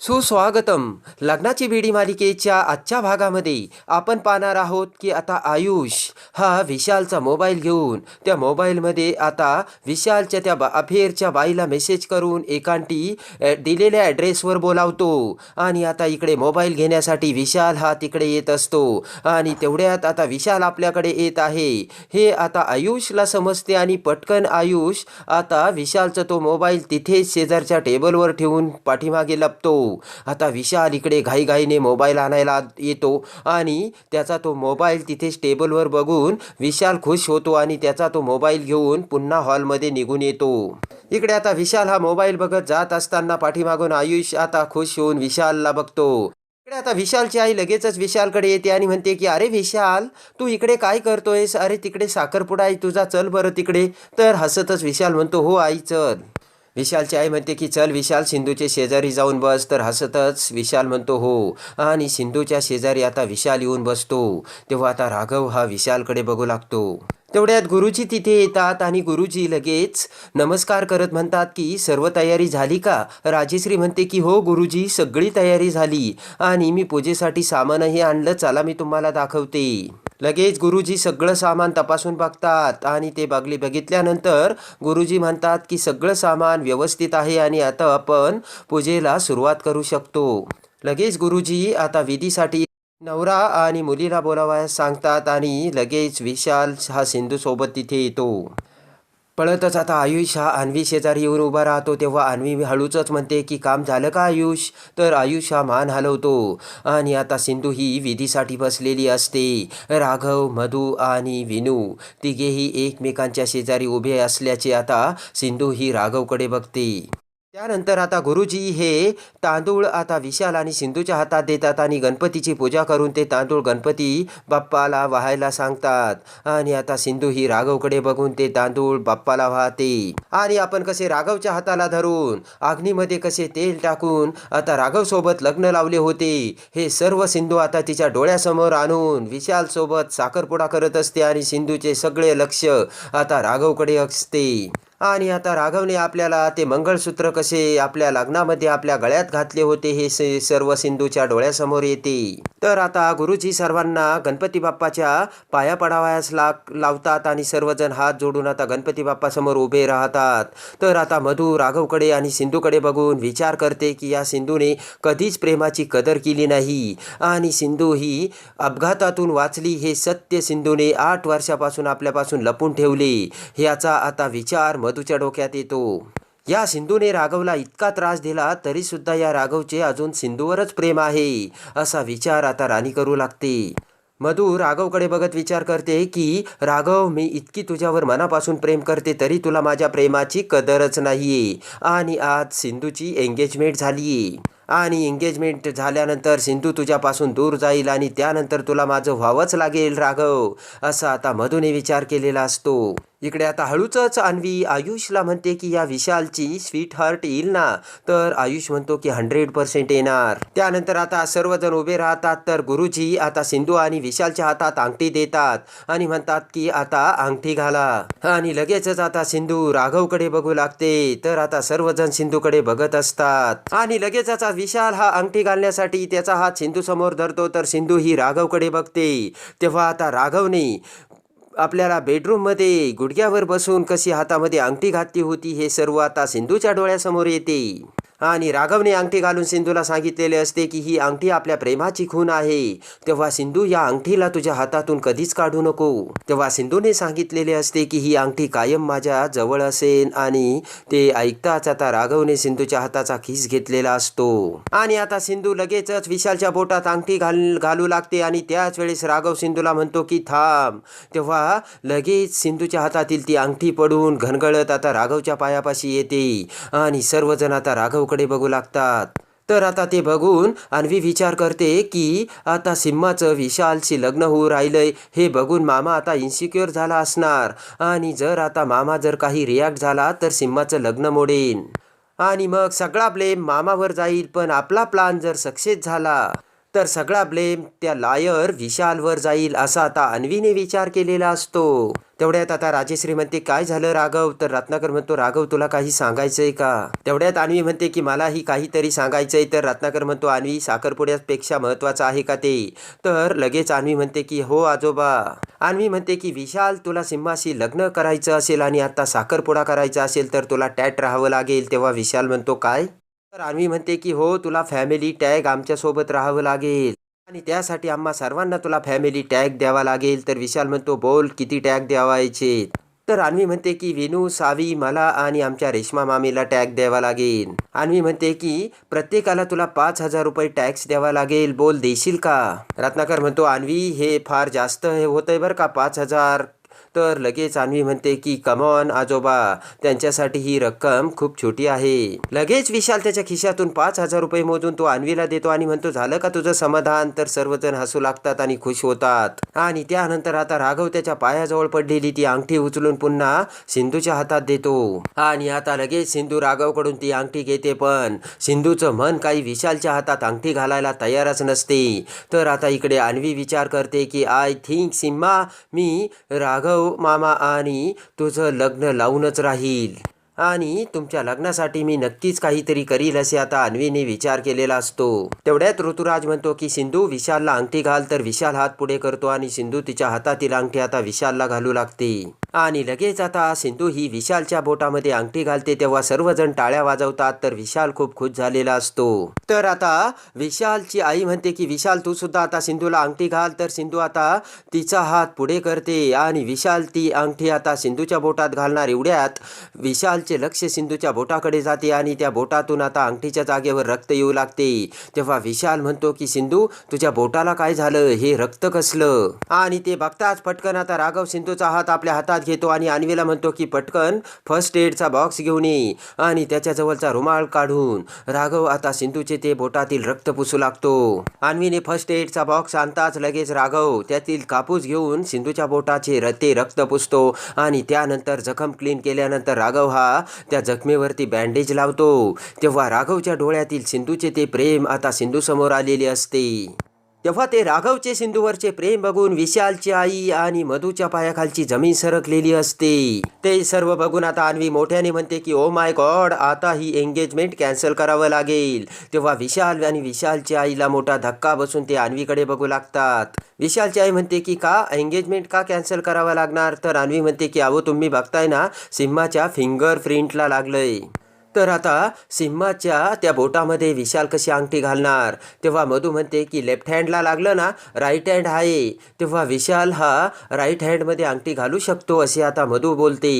सुस्वागतम. लग्नाची बेडी मालिकेच्या आजच्या भागामध्ये आपण पाहणार आहोत की आता आयुष हा विशालचा मोबाईल घेऊन त्या मोबाईलमध्ये आता विशालच्या त्या बा अफेअरच्या बाईला मेसेज करून एकांटी दिलेल्या ॲड्रेसवर बोलावतो. आणि आता इकडे मोबाईल घेण्यासाठी विशाल हा तिकडे येत असतो. आणि तेवढ्यात आता विशाल आपल्याकडे येत आहे. हे आता आयुषला समजते आणि पटकन आयुष आता विशालचा तो मोबाईल तिथेच शेजारच्या टेबलवर ठेवून पाठीमागे लपतो. आता विशाल इकडे घाईघाईने मोबाईल आणायला येतो आणि त्याचा तो मोबाईल तिथेच टेबलवर बघून विशाल खुश होतो आणि त्याचा तो मोबाईल घेऊन पुन्हा हॉलमध्ये निघून येतो. इकडे आता विशाल हा मोबाईल बघत जात असताना पाठीमागून आयुष आता खुश होऊन विशालला बघतो. इकडे आता विशालची आई लगेचच विशालकडे येते आणि म्हणते की अरे विशाल तू इकडे काय करतोयस? अरे तिकडे साखरपुडा आहे तुझा चल बरं तिकडे. तर हसतच विशाल म्हणतो हो आई चल. विशालची आई म्हणते की चल विशाल सिंधूचे शेजारी जाऊन बस. तर हसतच विशाल म्हणतो हो. आणि सिंधूच्या शेजारी आता विशाल येऊन बसतो. तेव्हा आता राघव हा विशालकडे बघू लागतो. तेवढ्यात गुरुजी तिथे येतात आणि गुरुजी लगेच नमस्कार करत म्हणतात की सर्व तयारी झाली का? राजेश्री म्हणते की हो गुरुजी सगळी तयारी झाली. आणि मी पूजेसाठी सामानही आणलं. चला मी तुम्हाला दाखवते. लगेच गुरुजी सगळं सामान तपासून बघतात आणि ते बागली बघितल्यानंतर गुरुजी म्हणतात की सगळं सामान व्यवस्थित आहे आणि आता आपण पूजेला सुरुवात करू शकतो. लगेच गुरुजी आता विधीसाठी नवरा आणि मुलीला बोलावयास सांगतात आणि लगेच विशाल हा सिंधूसोबत तिथे येतो. पळतच आता आयुष. हा अन्वी शेजारी येऊन उभा राहतो. तेव्हा अन्वी हळूचच म्हणते की काम झालं का आयुष? तर आयुष हा मान हलवतो. आणि आता सिंधू ही विधीसाठी बसलेली असते. राघव मधू आणि विनू तिघेही एकमेकांच्या शेजारी उभे असल्याचे आता सिंधू ही राघवकडे बघते. त्यानंतर आता गुरुजी हे तांदूळ आता विशाल आणि सिंधूच्या हातात देतात आणि गणपतीची पूजा करून ते तांदूळ गणपती बाप्पाला वाहायला सांगतात. आणि आता सिंधू ही राघवकडे बघून ते तांदूळ बाप्पाला वाहते. आणि आपण कसे राघवच्या हाताला धरून अग्नीमध्ये कसे तेल टाकून आता राघवसोबत लग्न लावले होते. हे सर्व सिंधू आता तिच्या डोळ्यासमोर आणून विशालसोबत साखरपुडा करत असते आणि सिंधूचे सगळे लक्ष आता राघवकडे असते. आणि आता राघवने आपल्याला ते मंगळसूत्र कसे आपल्या लग्नामध्ये आपल्या गळ्यात घातले होते हे सर्व सिंधूच्या डोळ्यासमोर येते. तर आता गुरुजी सर्वांना गणपती बाप्पाच्या पाया पडावयास ला लावतात आणि सर्वजण हात जोडून आता गणपती बाप्पासमोर उभे राहतात. तर आता मधू राघवकडे आणि सिंधूकडे बघून विचार करते की या सिंधूने कधीच प्रेमाची कदर केली नाही. आणि सिंधू ही अपघातातून वाचली हे सत्य सिंधूने आठ वर्षापासून आपल्यापासून लपून ठेवले. ह्याचा आता विचार मधूच्या डोक्यात येतो. या सिंधूने राघवला इतका त्रास दिला तरीसुद्धा या राघवचे अजून सिंधूवरच प्रेम आहे असा विचार आता राणी करू लागते. मधू राघवकडे बघत विचार करते की राघव मी इतकी तुझ्यावर मनापासून प्रेम करते तरी तुला माझ्या प्रेमाची कदरच नाही आणि आज सिंधूची एंगेजमेंट झाली आणि एंगेजमेंट झाल्यानंतर सिंधू तुझ्यापासून दूर जाईल आणि त्यानंतर तुला माझं व्हावंच लागेल राघव असा आता मधूने विचार केलेला असतो. इकडे आता हळूचच अन्वी आयुषला म्हणते की या विशालची स्वीट हार्ट येईल ना? तर आयुष म्हणतो की हंड्रेड पर्सेंट येणार. त्यानंतर आता सर्वजण उभे राहतात तर गुरुजी आता सिंधू आणि विशालच्या हातात अंगठी देतात आणि म्हणतात की आता अंगठी घाला. आणि लगेचच आता सिंधू राघवकडे बघू लागते तर आता सर्वजण सिंधूकडे बघत असतात. आणि लगेचच विशाल हा अंगठी घालण्यासाठी त्याचा हात सिंधू समोर धरतो तर सिंधू ही राघवकडे बघते. तेव्हा आता राघवने आपल्याला बेडरूममध्ये गुडघ्यावर बसून कशी हातामध्ये अंगठी घातली होती हे सर्व आता सिंधूच्या डोळ्यासमोर येते. आणि राघवने अंगठी घालून सिंधूला सांगितलेले असते की ही अंगठी आपल्या प्रेमाची खून आहे. तेव्हा सिंधू या अंगठीला तुझ्या हातातून कधीच काढू नको. तेव्हा सिंधूने सांगितलेले असते की ही अंगठी कायम माझ्या जवळ असेल आणि ते ऐकताच आता राघवने सिंधूच्या हाताचा खिस घेतलेला असतो. आणि आता सिंधू लगेचच विशालच्या बोटात अंगठी घाल घालू लागते आणि त्याच वेळेस राघव सिंधूला म्हणतो की थांब. तेव्हा लगेच सिंधूच्या हातातील ती अंगठी पडून घनगळत आता राघवच्या पायापाशी येते. आणि सर्वजण आता राघव राघवकडे बघू लागतात तर आता ते बघून अन्वी विचार करते की आता सिम्माचं विशालशी लग्न होऊ राहिलंय हे बघून मामा आता इन्सिक्युअर झाला असणार आणि जर आता मामा जर काही रिॲक्ट झाला तर सिम्माचं लग्न मोडेन आणि मग सगळा ब्लेम मामावर जाईल पण आपला प्लान जर सक्सेस झाला तर सगळा ब्लेम त्या लायर विशालवर जाईल असा आता अन्वीने विचार केलेला असतो तेवढ्यात आता राजेश्री म्हणते काय झालं राघव? तर रत्नाकर म्हणतो राघव तुला काही सांगायचंय का? तेवढ्यात आणवी म्हणते की मलाही काहीतरी सांगायचंय. तर रत्नाकर म्हणतो आणवी साखरपुड्यापेक्षा महत्वाचं आहे का ते? तर लगेच आणवी म्हणते की हो आजोबा. आणवी म्हणते की विशाल तुला सिम्माशी लग्न करायचं असेल आणि आता साखरपुडा करायचा असेल तर तुला टॅट राहावं लागेल. तेव्हा विशाल म्हणतो काय? तर आणवी म्हणते की हो तुला फॅमिली टॅग आमच्यासोबत राहावं लागेल. आणि त्यासाठी आम्हा सर्वांना तुला फॅमिली टॅग द्यावा लागेल. तर विशाल म्हणतो बोल किती टॅग द्यावायचे तर अन्वी म्हणते की विनू सावी मला आणि आमच्या रेश्मा मामीला टॅग द्यावा लागेल. अन्वी म्हणते की प्रत्येकाला तुला पाच हजार रुपये टॅक्स द्यावा लागेल. बोल देशील का? रत्नाकर म्हणतो अन्वी हे फार जास्त हे होतंय बरं का पाच हजार. तर लगेच अन्वी म्हणते की कमॉन आजोबा त्यांच्यासाठी ही रक्कम खूप छोटी आहे. लगेच विशाल त्याच्या खिशातून पाच हजार रुपये मोजून तो अन्वीला देतो आणि म्हणतो झालं का तुझं समाधान? तर सर्वजण हसू लागतात आणि खुश होतात. आणि त्यानंतर आता राघव त्याच्या पायाजवळ पडलेली ती अंगठी उचलून पुन्हा सिंधूच्या हातात देतो. आणि आता लगेच सिंधू राघवकडून ती अंगठी घेते पण सिंधूचं मन काही विशालच्या हातात अंगठी घालायला तयारच नसते. तर आता इकडे अन्वी विचार करते की आय थिंक सिम्मा मी राघव मामा. आणि तुझं लग्न लावूनच राहील. आणि तुमच्या लग्नासाठी मी नक्कीच काहीतरी करील असे आता अन्वीने विचार केलेला असतो. तेवढ्यात ऋतुराज म्हणतो की सिंधू विशालला अंगठी घाल. तर विशाल हात पुढे करतो आणि सिंधू तिच्या हातातील अंगठी आता विशालला घालू लागते. आणि लगेच आता सिंधू ही विशालच्या बोटामध्ये अंगठी घालते तेव्हा सर्वजण टाळ्या वाजवतात तर विशाल खूप खुश झालेला असतो. तर आता विशालची आई म्हणते की विशाल तू सुद्धा आता सिंधूला अंगठी घाल. तर सिंधू आता तिचा हात पुढे करते आणि विशाल ती अंगठी आता सिंधूच्या बोटात घालणार. एवढ्यात विशालचे लक्ष सिंधूच्या बोटाकडे जाते आणि त्या बोटातून आता अंगठीच्या जागेवर रक्त येऊ लागते. तेव्हा विशाल म्हणतो की सिंधू तुझ्या बोटाला काय झालं? हे रक्त कसलं? आणि ते बघताच पटकन आता राघव सिंधूचा हात आपल्या हातात घेतो आणि अन्वीला म्हणतो की पटकन फर्स्ट एडचा बॉक्स घेऊन ये. आणि त्याच्याजवळचा रुमाल काढून राघव आता सिंधूचे ते बोटातील रक्त पुसू लागतो. अन्वीने फर्स्ट एडचा बॉक्स आणताच लगेच राघव त्यातील कापूस घेऊन सिंधूच्या बोटाचे रते ते रक्त पुसतो आणि त्यानंतर जखम क्लीन केल्यानंतर राघव हा त्या जखमेवरती बँडेज लावतो. तेव्हा राघवच्या डोळ्यातील सिंधूचे ते प्रेम आता सिंधू समोर आलेले असते. तेव्हा ते राघवचे सिंधूवरचे प्रेम बघून विशालची आई आणि मधूच्या पायाखालची जमीन सरकलेली असते. ते सर्व बघून आता अन्वी मोठ्याने म्हणते की ओ माय गॉड आता ही एंगेजमेंट कॅन्सल करावं लागेल. तेव्हा विशाल आणि विशालच्या आईला मोठा धक्का बसून ते अन्वीकडे बघू लागतात. विशालची आई म्हणते की का? एंगेजमेंट का कॅन्सल करावं लागणार? तर अन्वी म्हणते की अहो तुम्ही बघताय ना सिम्माच्या फिंगर प्रिंटला लागलंय. तर आता सिम्माच्या त्या बोटामध्ये विशाल कशी अंगठी घालणार? तेव्हा मधू म्हणते की लेफ्ट हँडला लागलं ना राईट हँड आहे. तेव्हा विशाल हा राईट हँडमध्ये अंगठी घालू शकतो असे आता मधू बोलते.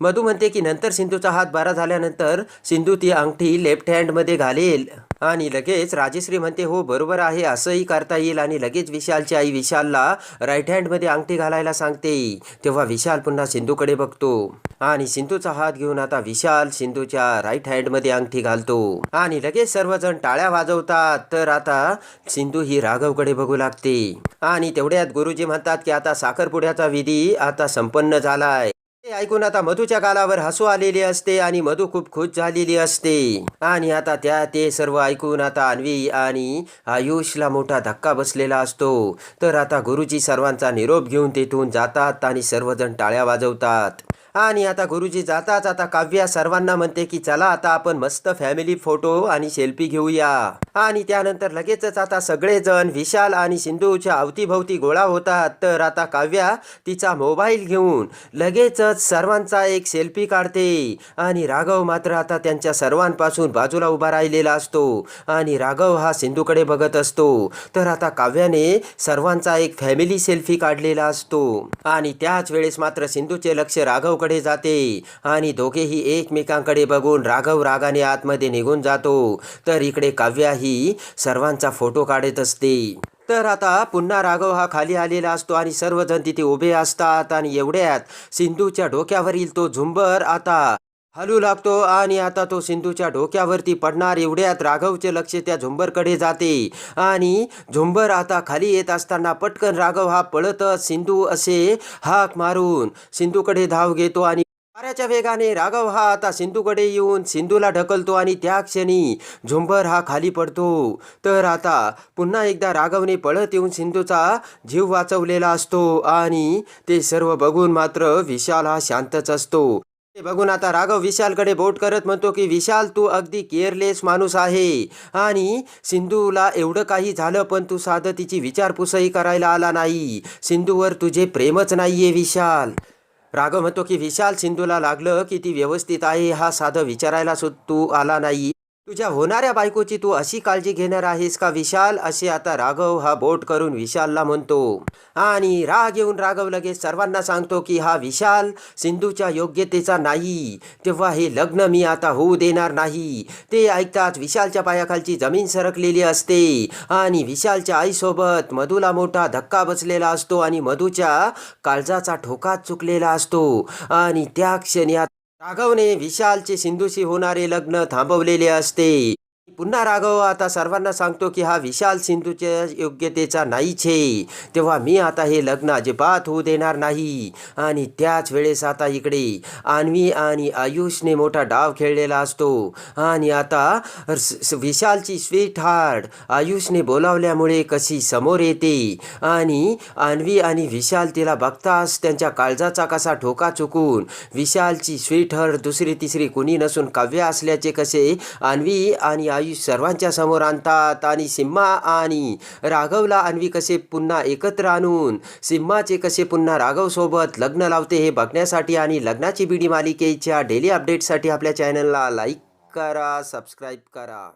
मधू म्हणते की नंतर सिंधूचा हात बरा झाल्यानंतर सिंधू ती अंगठी लेफ्ट हँडमध्ये घालेल. आणि लगेच राजेश्री म्हणते हो बरोबर आहे असंही करता येईल. आणि लगेच विशालची आई विशालला राईट हँडमध्ये अंगठी घालायला सांगते. तेव्हा विशाल पुन्हा सिंधूकडे बघतो. आणि सिंधूचा हात घेऊन आता विशाल सिंधूच्या राईट हँडमध्ये अंगठी घालतो. आणि लगेच सर्वजण टाळ्या वाजवतात. तर आता सिंधू ही राघवकडे बघू लागते. आणि तेवढ्यात गुरुजी म्हणतात की आता साखरपुड्याचा विधी आता संपन्न झालाय. ते ऐकून आता मधूच्या गालावर हसू आलेली असते आणि मधू खूप खुश झालेली असते. आणि आता त्या ते सर्व ऐकून आता अन्वी आणि आयुषला मोठा धक्का बसलेला असतो. तर आता गुरुजी सर्वांचा निरोप घेऊन तेथून जातात आणि सर्वजण टाळ्या वाजवतात. आणि आता गुरुजी जाता जाता काव्या सर्वांना म्हणते की चला आता आपण मस्त फॅमिली फोटो आणि सेल्फी घेऊया. आणि त्यानंतर लगेचच आता सगळेजण विशाल आणि सिंधूच्या अवतीभोवती गोळा होतात. तर आता काव्या तिचा मोबाईल घेऊन लगेचच सर्वांचा एक सेल्फी काढते. आणि राघव मात्र आता त्यांच्या सर्वांपासून बाजूला उभा राहिलेला असतो. आणि राघव हा सिंधूकडे बघत असतो. तर आता काव्याने सर्वांचा एक फॅमिली सेल्फी काढलेला असतो. आणि त्याच वेळेस मात्र सिंधूचे लक्ष राघव राघवकडे जाते आणि दोघेही एकमेकांकडे बघून राघव रागाने आतमध्ये निघून जातो. तर इकडे काव्या ही सर्वांचा फोटो काढत असते. तर आता पुन्हा राघव हा खाली आलेला असतो आणि सर्वजण तिथे उभे असतात आणि एवढ्यात सिंधूच्या डोक्यावरील तो झुंबर आता हलू लागतो आणि आता तो सिंधूच्या डोक्यावरती पडणार. एवढ्यात राघवचे लक्ष त्या झुंबरकडे जाते. आणि झुंबर आता खाली येत असताना पटकन राघव हा पळतच सिंधू असे हाक मारून सिंधूकडे धाव घेतो आणि वाऱ्याच्या वेगाने राघव हा आता सिंधूकडे येऊन सिंधूला ढकलतो आणि त्या क्षणी झुंबर हा खाली पडतो. तर आता पुन्हा एकदा राघवने पळत येऊन सिंधूचा जीव वाचवलेला असतो आणि ते सर्व बघून मात्र विशाल हा शांतच असतो. बघून आता राघव विशालकडे बोट करत म्हणतो की विशाल तू अगदी केअरलेस माणूस आहे. आणि सिंधूला एवढं काही झालं पण तू साधं तिची विचारपूसही करायला आला नाही. सिंधूवर तुझे प्रेमच नाहीये विशाल. राघव म्हणतो की विशाल सिंधूला लागलं की ती व्यवस्थित आहे हा साधं विचारायला सुद्धा तू आला नाही. तुझ्या होणाऱ्या बायकोची तू अशी काळजी घेणार आहेस का विशाल? असे आता राघव हा बोट करून विशालला म्हणतो. आणि राग येऊन राघव लगेच सर्वांना सांगतो की हा विशाल सिंधूच्या योग्यतेचा नाही. तेव्हा हे लग्न मी आता होऊ देणार नाही. ते ऐकताच विशालच्या पायाखालची जमीन सरकलेली असते. आणि विशालच्या आईसोबत मधूला मोठा धक्का बसलेला असतो आणि मधूच्या काळजाचा ठोकाच चुकलेला असतो. आणि त्या क्षणी राघवने विशालचे सिंधूशी होणारे लग्न थांबवलेले असते. पुन्हा राघव आता सर्वांना सांगतो की हा विशाल सिंधूच्या योग्यतेचा नाहीच आहे तेव्हा मी आता हे लग्न अजिबात होऊ देणार नाही. आणि त्याच वेळेस आता इकडे अन्वी आणि आयुषने मोठा डाव खेळलेला असतो. आणि आता विशालची स्वीट हार्ट आयुषने बोलावल्यामुळे कशी समोर येते. आणि आणवी आणि विशाल तिला बघताच त्यांच्या काळजाचा कसा ठोका चुकून विशालची स्वीट हार्ट दुसरी तिसरी कुणी नसून काव्य असल्याचे कसे अन्वी आणि आयुष सर्वांच्या समोर आणतात आणि सिम्हा आणि राघवला अन्वी कसे पुन्हा एकत्र आणून सिम्हाचे कसे पुन्हा राघवसोबत लग्न लावते हे बघण्यासाठी आणि लग्नाची बिडी मालिकेच्या डेली अपडेटसाठी आपल्या चॅनलला लाईक करा सबस्क्राईब करा.